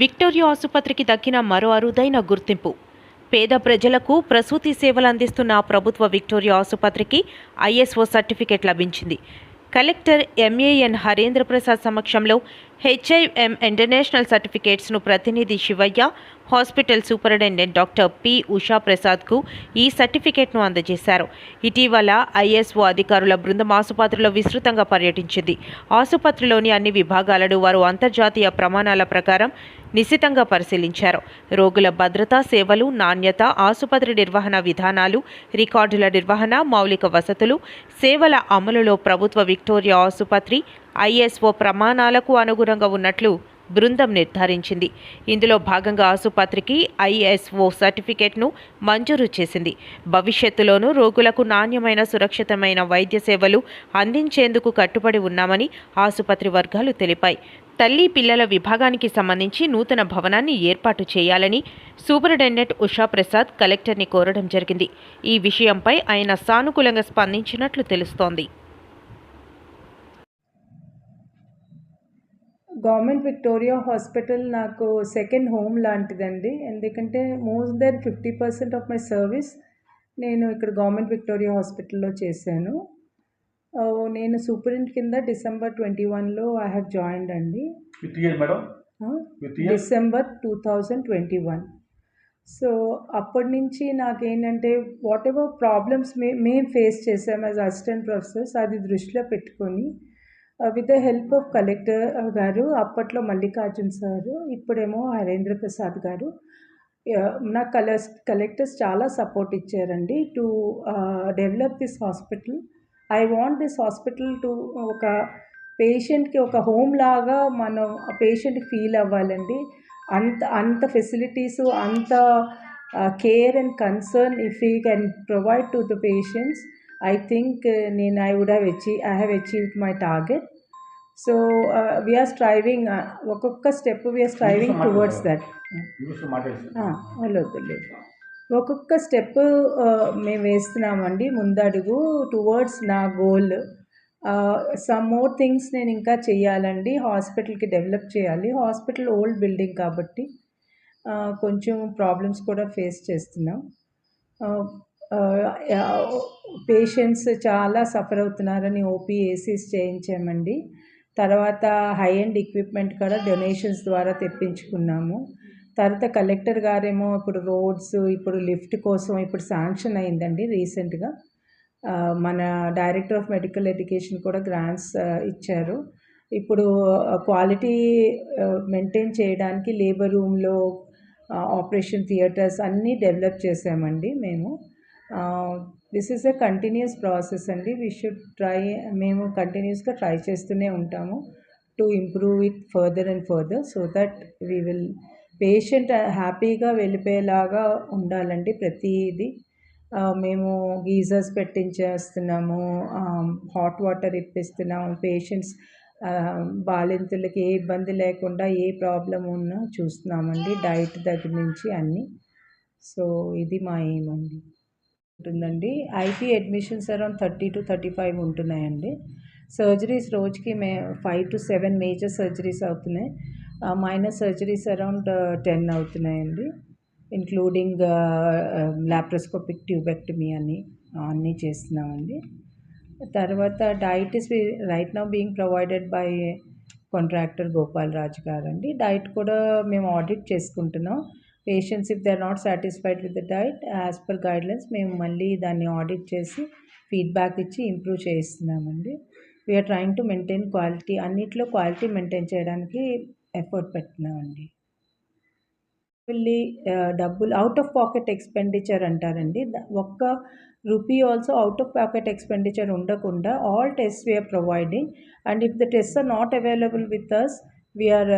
Victoria ఆసుపత్రికి దక్కిన మరో అరుదైన గుర్తింపు. పేద ప్రజలకు ప్రసూతి సేవలు అందిస్తున్న ప్రభుత్వ విక్టోరియా ఆసుపత్రికి ఐఎస్ఓ సర్టిఫికేట్ లభించింది. Collector M A N Harendra Prasad సమక్షంలో హెచ్ఐఎం ఇంటర్నేషనల్ సర్టిఫికేట్స్ను ప్రతినిధి Shivayya hospital superintendent doctor P Usha ప్రసాద్కు ఈ సర్టిఫికేట్ను అందజేశారు. ఇటీవల ఐఎస్ఓ అధికారుల బృందం ఆసుపత్రిలో విస్తృతంగా పర్యటించింది. ఆసుపత్రిలోని అన్ని విభాగాలను వారు అంతర్జాతీయ ప్రమాణాల ప్రకారం నిశితంగా పరిశీలించారు. రోగుల భద్రత సేవలు నాణ్యత ఆసుపత్రి నిర్వహణ విధానాలు రికార్డుల నిర్వహణ మౌలిక వసతులు సేవల అమలులో ప్రభుత్వ విక్టోరియా ఆసుపత్రి ఐఎస్ఓ ప్రమాణాలకు అనుగుణంగా ఉన్నట్లు బృందం నిర్ధారించింది. ఇందులో భాగంగా ఆసుపత్రికి ఐఎస్ఓ సర్టిఫికేట్ను మంజూరు చేసింది. భవిష్యత్తులోనూ రోగులకు నాణ్యమైన సురక్షితమైన వైద్య సేవలు అందించేందుకు కట్టుబడి ఉన్నామని ఆసుపత్రి వర్గాలు తెలిపాయి. తల్లి పిల్లల విభాగానికి సంబంధించి నూతన భవనాన్ని ఏర్పాటు చేయాలని సూపరింటెండెంట్ ఉషా ప్రసాద్ కలెక్టర్ని కోరడం జరిగింది. ఈ విషయంపై ఆయన సానుకూలంగా స్పందించినట్లు తెలుస్తోంది. గవర్నమెంట్ విక్టోరియా హాస్పిటల్ నాకు సెకండ్ హోమ్ లాంటిదండి. ఎందుకంటే more than fifty percent of my service నేను ఇక్కడ గవర్నమెంట్ విక్టోరియా హాస్పిటల్లో చేశాను. నేను సూపరింట్ కింద డిసెంబర్ ట్వంటీ వన్లో ఐ హ్యావ్ జాయిన్డ్ అండి. December two thousand twenty one so అప్పటి నుంచి నాకేంటంటే వాట్ ఎవర్ ప్రాబ్లమ్స్ మే మేము ఫేస్ చేసాం యాజ్ అసిస్టెంట్ ప్రొఫెసర్స్ అది దృష్టిలో పెట్టుకొని with the help of collector గారు అప్పట్లో మల్లికార్జున్ సారు ఇప్పుడేమో హరేంద్ర ప్రసాద్ గారు నాకు నా కలర్స్ కలెక్టర్స్ చాలా సపోర్ట్ ఇచ్చారండి to develop this hospital I want this hospital to ఒక పేషెంట్కి ఒక హోమ్ లాగా మనం పేషెంట్కి ఫీల్ అవ్వాలండి. అంత అంత ఫెసిలిటీస్ అంత care and concern if you can provide to the patients I think నేను I would have achieve I have achieved my target so we are striving ఒక్కొక్క step we are striving towards that మాట్లాడేసి లేదు ఒక్కొక్క step మేము వేస్తున్నామండి ముందడుగు towards నా goal some more things నేను ఇంకా చేయాలండి హాస్పిటల్కి డెవలప్ చేయాలి. హాస్పిటల్ ఓల్డ్ బిల్డింగ్ కాబట్టి ఆ, కొంచెం ప్రాబ్లమ్స్ కూడా ఫేస్ చేస్తున్నాం. పేషెంట్స్ చాలా సఫర్ అవుతున్నారని ఓపీ ఏసీస్ చేయించామండి. తర్వాత హై ఎండ్ ఎక్విప్మెంట్ కూడా డొనేషన్స్ ద్వారా తెప్పించుకున్నాము. తర్వాత కలెక్టర్ గారేమో ఇప్పుడు రోడ్స్ ఇప్పుడు లిఫ్ట్ కోసం ఇప్పుడు శాంక్షన్ అయిందండి రీసెంట్గా మన డైరెక్టర్ ఆఫ్ మెడికల్ ఎడ్యుకేషన్ కూడా గ్రాంట్స్ ఇచ్చారు. ఇప్పుడు క్వాలిటీ మెయింటైన్ చేయడానికి లేబర్ రూమ్లో ఆపరేషన్ థియేటర్స్ అన్నీ డెవలప్ చేసామండి మేము. This is a continuous process అండి. వీ షుడ్ ట్రై మేము కంటిన్యూస్గా ట్రై చేస్తూనే ఉంటాము to improve it further and further so that we will patient హ్యాపీగా వెళ్ళిపోయేలాగా ఉండాలండి ప్రతిదీ. మేము గీజర్స్ పెట్టించేస్తున్నాము హాట్ వాటర్ ఇప్పిస్తున్నాము పేషెంట్స్ బాలింతలకి ఏ ఇబ్బంది లేకుండా ఏ ప్రాబ్లం ఉన్నా చూస్తున్నామండి డైట్ దగ్గర నుంచి అన్నీ. సో ఇది మా ఎయిమ్ అండి. ఉంటుందండి. IP admissions around thirty to thirty five ఉంటున్నాయండి. సర్జరీస్ రోజుకి may five to seven major surgeries అవుతున్నాయి. మైనర్ సర్జరీస్ అరౌండ్ టెన్ అవుతున్నాయండి. ఇంక్లూడింగ్ లాప్రోస్కోపిక్ ట్యూబెక్టమీ అని అన్నీ చేస్తున్నామండి. తర్వాత diet is right now being provided by contractor Gopal Raj గారు అండి డైట్ కూడా మేము ఆడిట్ చేసుకుంటున్నాం. Patients if they are not satisfied with the diet as per guidelines మేము మళ్ళీ దాన్ని ఆడిట్ చేసి ఫీడ్బ్యాక్ ఇచ్చి improve చేయిస్తున్నామండి. We're trying to maintain quality అన్నిట్లో క్వాలిటీ మెయింటైన్ చేయడానికి ఎఫర్ట్ పెట్టినామండి ఫుల్లీ డబ్బులు అవుట్ ఆఫ్ పాకెట్ ఎక్స్పెండిచర్ అంటారండి. ఒక్క rupee also out of pocket expenditure ఉండకుండా all test we're providing and if the test are not available with us we're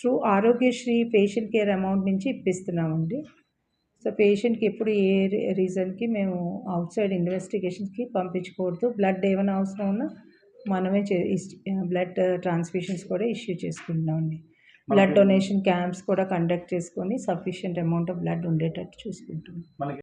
through Aarogyasri patient care amount నుంచి ఇప్పిస్తున్నామండి. So పేషెంట్కి ఎప్పుడు ఏ రీజన్కి మేము అవుట్ సైడ్ ఇన్వెస్టిగేషన్స్కి పంపించకూడదు. బ్లడ్ ఏమైనా అవసరం ఉన్నా మనమే చే బ్లడ్ ట్రాన్స్ఫ్యూషన్స్ కూడా ఇష్యూ చేసుకుంటున్నామండి. బ్లడ్ డొనేషన్ క్యాంప్స్ కూడా కండక్ట్ చేసుకొని సఫిషియంట్ అమౌంట్ ఆఫ్ బ్లడ్ ఉండేటట్టు చూసుకుంటున్నాం.